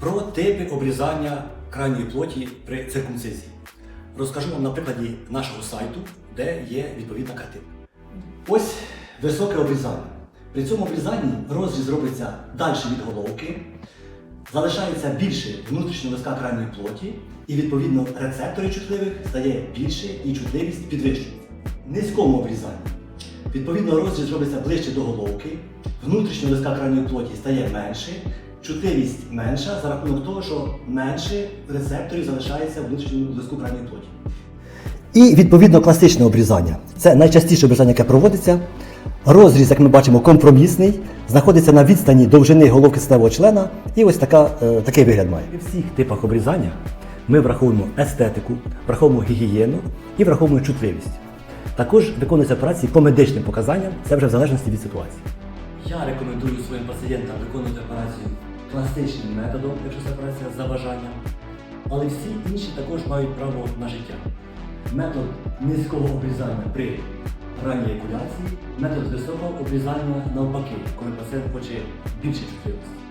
Про типи обрізання крайньої плоті при циркумцизії. Розкажу вам на прикладі нашого сайту, де є відповідна картинка. Ось високе обрізання. При цьому обрізанні розріз робиться далі від головки, залишається більше внутрішнього листка крайньої плоті, і відповідно рецепторів чутливих стає більше і чутливість підвищується. Низькому обрізанні. Відповідно, розріз робиться ближче до головки, внутрішнього листка крайньої плоті стає менше, чутливість менша за рахунок того, що менше рецепторів залишається внутрішньому листку крайньої плоті. І відповідно класичне обрізання. Це найчастіше обрізання, яке проводиться. Розріз, як ми бачимо, компромісний, знаходиться на відстані довжини головки статевого члена, і ось така, е, такий вигляд має. У всіх типах обрізання ми враховуємо естетику, враховуємо гігієну і враховуємо чутливість. Також виконуються операції по медичним показанням, це вже в залежності від ситуації. Я рекомендую своїм пацієнтам виконувати операцію класичним методом, якщо це операція за бажанням. Але всі інші також мають право на життя. Метод низького обрізання при ранній екуляції, метод високого обрізання навпаки, коли пацієнт хоче більше чутливості.